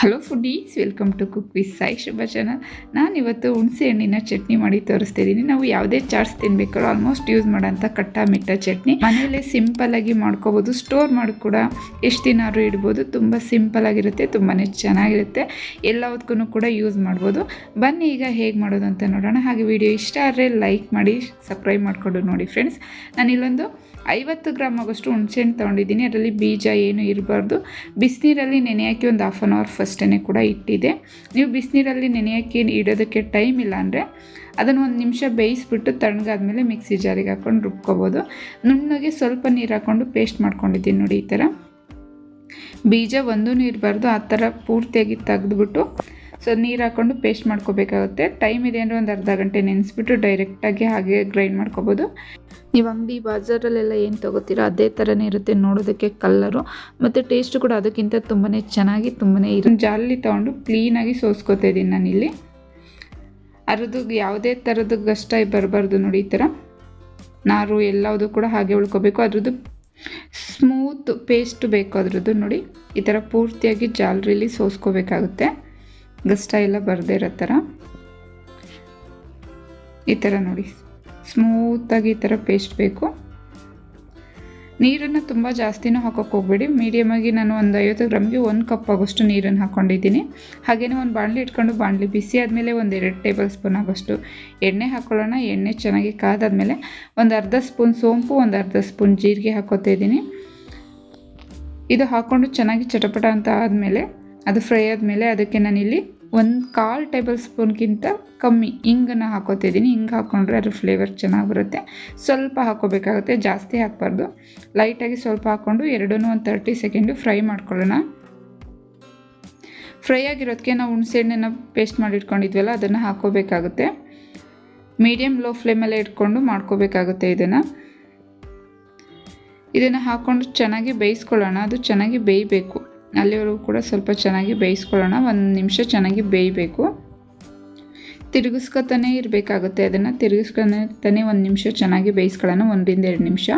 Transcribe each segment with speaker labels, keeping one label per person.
Speaker 1: Hello foodies welcome to cook with Sai Shubha channel ನಾನಿವತ್ತು ಹುಣಸೆ ಹಣ್ಣಿನ ಚಟ್ನಿ ಮಾಡಿ ತೋರಿಸ್ತಾ ಇದ್ದೀನಿ ನಾವು ಯಾವುದೇ ಚಾಟ್ಸ್ ತಿನ್ಬೇಕಾದ್ರೂ ಆಲ್ಮೋಸ್ಟ್ ಯೂಸ್ ಮಾಡೋಂಥ ಕಟ್ಟ ಮಿಟ್ಟ ಚಟ್ನಿ. ಮನೆಯಲ್ಲೇ ಸಿಂಪಲ್ಲಾಗಿ ಮಾಡ್ಕೋಬೋದು. ಸ್ಟೋರ್ ಮಾಡಿ ಕೂಡ ಎಷ್ಟು ದಿನಾದ್ರೂ ಇಡ್ಬೋದು. ತುಂಬ ಸಿಂಪಲ್ ಆಗಿರುತ್ತೆ ತುಂಬಾ ಚೆನ್ನಾಗಿರುತ್ತೆ. ಎಲ್ಲದಕ್ಕೂ ಕೂಡ ಯೂಸ್ ಮಾಡ್ಬೋದು. ಬನ್ನಿ ಈಗ ಹೇಗೆ ಮಾಡೋದು ಅಂತ ನೋಡೋಣ. ಹಾಗೆ ವಿಡಿಯೋ ಇಷ್ಟ ಆದರೆ ಲೈಕ್ ಮಾಡಿ ಸಬ್ಸ್ಕ್ರೈಬ್ ಮಾಡಿಕೊಂಡು ನೋಡಿ ಫ್ರೆಂಡ್ಸ್ ನಾನಿಲ್ಲೊಂದು ಐವತ್ತು ಗ್ರಾಮ್ ಆಗೋಷ್ಟು ಹುಣಸೆಹಣ್ಣು ತೊಗೊಂಡಿದ್ದೀನಿ. ಅದರಲ್ಲಿ ಬೀಜ ಏನು ಇರಬಾರ್ದು. ಬಿಸಿನೀರಲ್ಲಿ ನೆನೆ ಹಾಕಿ ಒಂದು ಹಾಫ್ ಆನ್ ಅವರ್ ಕೂಡ ಇಟ್ಟಿದೆ. ನೀವು ಬಿಸಿನೀರಲ್ಲಿ ನೆನೆಯೋಕ್ಕೆ ಇಡೋದಕ್ಕೆ ಟೈಮ್ ಇಲ್ಲ ಅಂದರೆ ಅದನ್ನು ಒಂದು ನಿಮಿಷ ಬೇಯಿಸ್ಬಿಟ್ಟು ತಣ್ಣಗಾದ್ಮೇಲೆ ಮಿಕ್ಸಿ ಜಾರಿಗೆ ಹಾಕ್ಕೊಂಡು ರುಬ್ಕೋಬೋದು. ನುಣ್ಣಗೆ ಸ್ವಲ್ಪ ನೀರು ಹಾಕ್ಕೊಂಡು ಪೇಸ್ಟ್ ಮಾಡ್ಕೊಂಡಿದ್ದೀನಿ ನೋಡಿ ಈ ಥರ. ಬೀಜ ಒಂದೂ ಇರಬಾರ್ದು ಆ ಥರ ಪೂರ್ತಿಯಾಗಿ ತೆಗೆದ್ಬಿಟ್ಟು ಸೊ ನೀರು ಹಾಕ್ಕೊಂಡು ಪೇಸ್ಟ್ ಮಾಡ್ಕೋಬೇಕಾಗುತ್ತೆ. ಟೈಮ್ ಇದೆ ಅಂದರೆ ಒಂದು ಅರ್ಧ ಗಂಟೆ ನೆನೆಸ್ಬಿಟ್ಟು ಡೈರೆಕ್ಟಾಗಿ ಹಾಗೆ ಗ್ರೈಂಡ್ ಮಾಡ್ಕೋಬೋದು. ನೀವು ಅಂಗಡಿ ಬಾಜಾರಲ್ಲೆಲ್ಲ ಏನು ತೊಗೋತೀರೋ? ಅದೇ ಥರನೇ ಇರುತ್ತೆ ನೋಡೋದಕ್ಕೆ ಕಲ್ಲರು ಮತ್ತು ಟೇಸ್ಟು ಕೂಡ ಅದಕ್ಕಿಂತ ತುಂಬಾ ಚೆನ್ನಾಗಿ ತುಂಬಾ ಇರೋ ಜಾಲಿ ತೊಗೊಂಡು ಕ್ಲೀನಾಗಿ ಸೋಸ್ಕೋತಾ ಇದ್ದೀನಿ ನಾನಿಲ್ಲಿ. ಅರದು ಯಾವುದೇ ಥರದ್ದು ಕಷ್ಟ ಬರಬಾರ್ದು ನೋಡಿ ಈ ಥರ ನಾರು ಎಲ್ಲವುದು ಕೂಡ ಹಾಗೆ ಉಳ್ಕೋಬೇಕು. ಅದ್ರದ್ದು ಸ್ಮೂತ್ ಪೇಸ್ಟ್ ಬೇಕು ಅದ್ರದ್ದು ನೋಡಿ. ಈ ಥರ ಪೂರ್ತಿಯಾಗಿ ಜಾಲರಿಲಿ ಸೋಸ್ಕೋಬೇಕಾಗುತ್ತೆ. ಗಷ್ಟ ಎಲ್ಲ ಬರದೇ ಇರೋ ಥರ ಈ ಥರ ನೋಡಿ. ಸ್ಮೂತಾಗಿ ಈ ಥರ ಪೇಸ್ಟ್ ಬೇಕು. ನೀರನ್ನು ತುಂಬ ಜಾಸ್ತಿನೂ ಹಾಕೋಕೆ ಹೋಗ್ಬೇಡಿ. ಮೀಡಿಯಮಾಗಿ ನಾನು ಒಂದು ಐವತ್ತು ಗ್ರಾಮ್ಗೆ ಒಂದು ಕಪ್ ಆಗೋಷ್ಟು ನೀರನ್ನು ಹಾಕ್ಕೊಂಡಿದ್ದೀನಿ ಹಾಗೆಯೇ ಒಂದು ಬಾಣಲಿ ಇಟ್ಕೊಂಡು ಬಾಣಲಿ ಬಿಸಿ ಆದಮೇಲೆ ಒಂದು ಎರಡು ಟೇಬಲ್ ಸ್ಪೂನ್ ಆಗೋಷ್ಟು ಎಣ್ಣೆ ಹಾಕ್ಕೊಳ್ಳೋಣ ಎಣ್ಣೆ ಚೆನ್ನಾಗಿ ಕಾದಾದಮೇಲೆ ಒಂದು ಅರ್ಧ ಸ್ಪೂನ್ ಸೋಂಪು, ಒಂದು ಅರ್ಧ ಸ್ಪೂನ್ ಜೀರಿಗೆ ಹಾಕೋತಾ ಇದ್ದೀನಿ. ಇದು ಹಾಕ್ಕೊಂಡು ಚೆನ್ನಾಗಿ ಚಟಪಟ ಅಂತ ಆದಮೇಲೆ ಅದು ಫ್ರೈ ಆದಮೇಲೆ ಅದಕ್ಕೆ ನಾನಿಲ್ಲಿ ಒಂದು ಕಾಲು ಟೇಬಲ್ ಸ್ಪೂನ್ಗಿಂತ ಕಮ್ಮಿ. ಹಿಂಗನ್ನು ಹಾಕೋತಿದ್ದೀನಿ. ಹಿಂಗೆ ಹಾಕ್ಕೊಂಡ್ರೆ ಅದ್ರ ಫ್ಲೇವರ್ ಚೆನ್ನಾಗಿ ಬರುತ್ತೆ. ಸ್ವಲ್ಪ ಹಾಕೋಬೇಕಾಗುತ್ತೆ. ಜಾಸ್ತಿ ಹಾಕಬಾರ್ದು. ಲೈಟಾಗಿ ಸ್ವಲ್ಪ ಹಾಕ್ಕೊಂಡು ಎರಡೂ ಒಂದು ತರ್ಟಿ ಸೆಕೆಂಡು ಫ್ರೈ ಮಾಡ್ಕೊಳ್ಳೋಣ. ಫ್ರೈ ಆಗಿರೋದಕ್ಕೆ ನಾವು ಹುಣಸೆಹಣ್ಣನ್ನು ಪೇಸ್ಟ್ ಮಾಡಿ ಇಟ್ಕೊಂಡಿದ್ವಲ್ಲ ಅದನ್ನು ಹಾಕೋಬೇಕಾಗುತ್ತೆ. ಮೀಡಿಯಮ್ ಲೋ ಫ್ಲೇಮಲ್ಲೇ ಇಟ್ಕೊಂಡು ಮಾಡ್ಕೋಬೇಕಾಗುತ್ತೆ ಇದನ್ನು. ಇದನ್ನು ಹಾಕ್ಕೊಂಡು ಚೆನ್ನಾಗಿ ಬೇಯಿಸ್ಕೊಳ್ಳೋಣ. ಅದು ಚೆನ್ನಾಗಿ ಬೇಯಬೇಕು. ಅಲ್ಲಿವರೆಗೂ ಕೂಡ ಸ್ವಲ್ಪ ಚೆನ್ನಾಗಿ ಬೇಯಿಸ್ಕೊಳ್ಳೋಣ. ಒಂದು ನಿಮಿಷ ಚೆನ್ನಾಗಿ ಬೇಯಬೇಕು. ತಿರುಗಿಸ್ಕೊತಾನೆ ಇರಬೇಕಾಗುತ್ತೆ. ಅದನ್ನು ತಿರುಗಿಸ್ಕೊತಾನೆ ಒಂದು ನಿಮಿಷ ಚೆನ್ನಾಗಿ ಬೇಯಿಸ್ಕೊಳ್ಳೋಣ. ಒಂದರಿಂದ ಎರಡು ನಿಮಿಷ.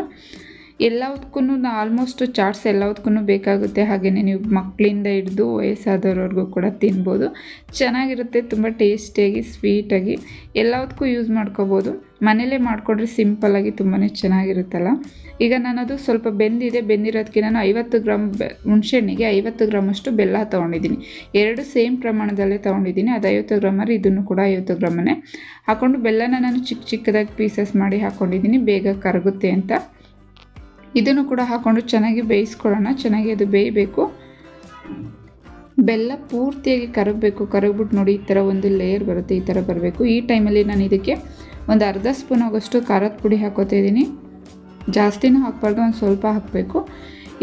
Speaker 1: ಎಲ್ಲದಕ್ಕೂ ಆಲ್ಮೋಸ್ಟ್ ಚಾಟ್ಸ್ ಎಲ್ಲದಕ್ಕೂ ಬೇಕಾಗುತ್ತೆ. ಹಾಗೆಯೇ ನೀವು ಮಕ್ಕಳಿಂದ ಹಿಡಿದು ವಯಸ್ಸಾದವ್ರವ್ರಿಗೂ ಕೂಡ ತಿನ್ಬೋದು. ಚೆನ್ನಾಗಿರುತ್ತೆ. ತುಂಬ ಟೇಸ್ಟಿಯಾಗಿ ಸ್ವೀಟಾಗಿ ಎಲ್ಲದಕ್ಕೂ ಯೂಸ್ ಮಾಡ್ಕೋಬೋದು. ಮನೇಲೇ ಮಾಡಿಕೊಡ್ರೆ ಸಿಂಪಲ್ಲಾಗಿ ತುಂಬಾ ಚೆನ್ನಾಗಿರುತ್ತಲ್ಲ? ಈಗ ನಾನದು ಸ್ವಲ್ಪ ಬೆಂದಿದೆ ಬೆಂದಿರೋದಕ್ಕೆ ನಾನು ಐವತ್ತು ಗ್ರಾಮ್ ಬೆ, ಹುಣಸೆಹಣ್ಣಿಗೆ ಐವತ್ತು ಗ್ರಾಮಷ್ಟು ಬೆಲ್ಲ ತೊಗೊಂಡಿದ್ದೀನಿ. ಎರಡು ಸೇಮ್ ಪ್ರಮಾಣದಲ್ಲೇ ತೊಗೊಂಡಿದ್ದೀನಿ, ಅದು ಐವತ್ತು ಗ್ರಾಮಲ್ಲಿ ಇದನ್ನು ಕೂಡ ಐವತ್ತು ಗ್ರಾಮನ್ನೇ ಹಾಕ್ಕೊಂಡು ಬೆಲ್ಲನ ನಾನು ಚಿಕ್ಕ ಚಿಕ್ಕದಾಗಿ ಪೀಸಸ್ ಮಾಡಿ ಹಾಕ್ಕೊಂಡಿದ್ದೀನಿ ಬೇಗ ಕರಗುತ್ತೆ ಅಂತ. ಇದನ್ನು ಕೂಡ ಹಾಕ್ಕೊಂಡು ಚೆನ್ನಾಗಿ ಬೇಯಿಸ್ಕೊಳ್ಳೋಣ, ಚೆನ್ನಾಗಿ ಅದು ಬೇಯಬೇಕು. ಬೆಲ್ಲ ಪೂರ್ತಿಯಾಗಿ ಕರಗಬೇಕು ಕರಗ್ಬಿಟ್ಟು ನೋಡಿ ಈ ಥರ ಒಂದು ಲೇಯರ್ ಬರುತ್ತೆ, ಈ ಥರ ಬರಬೇಕು. ಈ ಟೈಮಲ್ಲಿ ನಾನು ಇದಕ್ಕೆ ಒಂದು ಅರ್ಧ ಸ್ಪೂನ್ ಆಗೋಷ್ಟು ಖಾರದ ಪುಡಿ ಹಾಕೋತಿದ್ದೀನಿ. ಜಾಸ್ತಿನೂ ಹಾಕ್ಬಾರ್ದು, ಒಂದು ಸ್ವಲ್ಪ ಹಾಕಬೇಕು.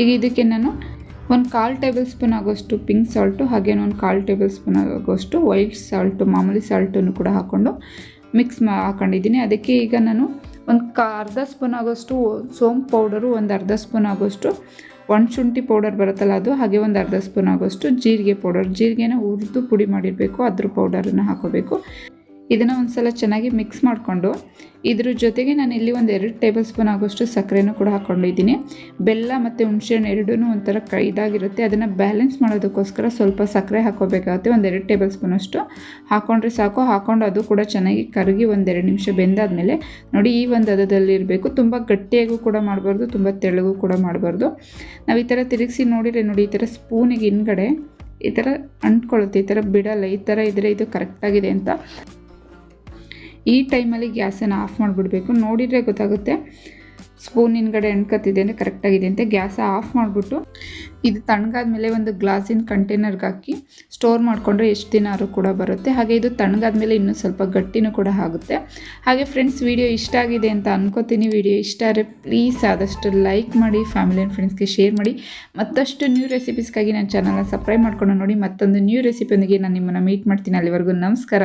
Speaker 1: ಈಗ ಇದಕ್ಕೆ ನಾನು ಒಂದು ಕಾಲು ಟೇಬಲ್ ಸ್ಪೂನ್ ಆಗೋಷ್ಟು ಪಿಂಕ್ ಸಾಲ್ಟು, ಹಾಗೇನು ಒಂದು ಕಾಲು ಟೇಬಲ್ ಸ್ಪೂನ್ ಆಗೋಷ್ಟು ವೈಟ್ ಸಾಲ್ಟು, ಮಾಮೂಲಿ ಸಾಲ್ಟನ್ನು ಕೂಡ ಹಾಕ್ಕೊಂಡು ಮಿಕ್ಸ್ ಮಾ ಹಾಕೊಂಡಿದ್ದೀನಿ. ಅದಕ್ಕೆ ಈಗ ನಾನು ಒಂದು ಕಾ ಅರ್ಧ ಸ್ಪೂನ್ ಆಗೋಷ್ಟು ಸೋಂಪು ಪೌಡರು, ಒಂದು ಅರ್ಧ ಸ್ಪೂನ್ ಆಗೋಷ್ಟು ಶುಂಠಿ ಪೌಡರ್ ಬರುತ್ತಲ್ಲ ಅದು, ಹಾಗೆ ಒಂದು ಅರ್ಧ ಸ್ಪೂನ್ ಆಗೋಷ್ಟು ಜೀರಿಗೆ ಪೌಡರ್. ಜೀರಿಗೆನ ಹುರಿದು ಪುಡಿ ಮಾಡಿರಬೇಕು, ಅದ್ರ ಪೌಡರನ್ನು ಹಾಕೋಬೇಕು. ಇದನ್ನು ಒಂದು ಸಲ ಚೆನ್ನಾಗಿ ಮಿಕ್ಸ್ ಮಾಡಿಕೊಂಡು, ಇದ್ರ ಜೊತೆಗೆ ನಾನು ಇಲ್ಲಿ ಒಂದು ಎರಡು ಟೇಬಲ್ ಸ್ಪೂನ್ ಆಗೋಷ್ಟು ಸಕ್ಕರೆನೂ ಕೂಡ ಹಾಕ್ಕೊಂಡಿದ್ದೀನಿ ಬೆಲ್ಲ ಮತ್ತು ಹುಣಸೆಹಣ್ಣು ಎರಡೂ ಒಂಥರ ಕ ಇದಾಗಿರುತ್ತೆ. ಅದನ್ನು ಬ್ಯಾಲೆನ್ಸ್ ಮಾಡೋದಕ್ಕೋಸ್ಕರ ಸ್ವಲ್ಪ ಸಕ್ಕರೆ ಹಾಕೋಬೇಕಾಗುತ್ತೆ. ಒಂದೆರಡು ಟೇಬಲ್ ಸ್ಪೂನಷ್ಟು ಹಾಕ್ಕೊಂಡ್ರೆ ಸಾಕು. ಹಾಕ್ಕೊಂಡು ಅದು ಕೂಡ ಚೆನ್ನಾಗಿ ಕರಗಿ ಒಂದೆರಡು ನಿಮಿಷ ಬೆಂದಾದಮೇಲೆ, ನೋಡಿ ಈ ಒಂದು ಹದದಲ್ಲಿ ಇರಬೇಕು. ತುಂಬ ಗಟ್ಟಿಯಾಗೂ ಕೂಡ ಮಾಡಬಾರ್ದು, ತುಂಬ ತೆಳ್ಳಗೂ ಕೂಡ ಮಾಡಬಾರ್ದು. ನಾವು ಈ ಥರ ತಿರುಗಿಸಿ ನೋಡಿದರೆ ನೋಡಿ, ಈ ಥರ ಸ್ಪೂನಿಗೆ ಹಿಂದ್ಗಡೆ ಈ ಥರ ಅಂಟ್ಕೊಳ್ಳುತ್ತೆ, ಈ ಥರ ಬಿಡಲ್ಲ, ಈ ಥರ ಇದ್ದರೆ ಇದು ಕರೆಕ್ಟಾಗಿದೆ ಅಂತ. ಈ ಟೈಮಲ್ಲಿ ಗ್ಯಾಸನ್ನು ಆಫ್ ಮಾಡಿಬಿಡ್ಬೇಕು. ನೋಡಿದರೆ ಗೊತ್ತಾಗುತ್ತೆ ಸ್ಪೂನ್ ಹಿಂದ್ಗಡೆ ಎಣ್ಕತ್ತಿದೆ ಅಂದರೆ ಕರೆಕ್ಟಾಗಿದೆ ಅಂತ ಗ್ಯಾಸ ಆಫ್ ಮಾಡಿಬಿಟ್ಟು ಇದು ತಣ್ಣಗಾದ್ಮೇಲೆ ಒಂದು ಗ್ಲಾಸಿನ ಕಂಟೈನರ್ಗೆ ಹಾಕಿ ಸ್ಟೋರ್ ಮಾಡಿಕೊಂಡ್ರೆ ಎಷ್ಟು ದಿನ ಆದರೂ ಕೂಡ ಬರುತ್ತೆ. ಹಾಗೆ ಇದು ತಣ್ಣಗಾದ್ಮೇಲೆ ಇನ್ನೂ ಸ್ವಲ್ಪ ಗಟ್ಟಿನೂ ಕೂಡ ಆಗುತ್ತೆ. ಹಾಗೆ ಫ್ರೆಂಡ್ಸ್, ವಿಡಿಯೋ ಇಷ್ಟ ಆಗಿದೆ ಅಂತ ಅನ್ಕೋತೀನಿ. ವಿಡಿಯೋ ಇಷ್ಟ ಆದರೆ ಪ್ಲೀಸ್ ಆದಷ್ಟು ಲೈಕ್ ಮಾಡಿ, ಫ್ಯಾಮಿಲಿ ಆ್ಯಂಡ್ ಫ್ರೆಂಡ್ಸ್ಗೆ ಶೇರ್ ಮಾಡಿ. ಮತ್ತಷ್ಟು ನ್ಯೂ ರೆಸಿಪೀಸ್ಗಾಗಿ ನನ್ನ ಚಾನಲ್ನ ಸಬ್ಸ್ಕ್ರೈಬ್ ಮಾಡ್ಕೊಂಡು ನೋಡಿ. ಮತ್ತೊಂದು ನ್ಯೂ ರೆಸಿಪಿಯೊಂದಿಗೆ ನಾನು ನಿಮ್ಮನ್ನು ಮೀಟ್ ಮಾಡ್ತೀನಿ. ಅಲ್ಲಿವರೆಗೂ ನಮಸ್ಕಾರ.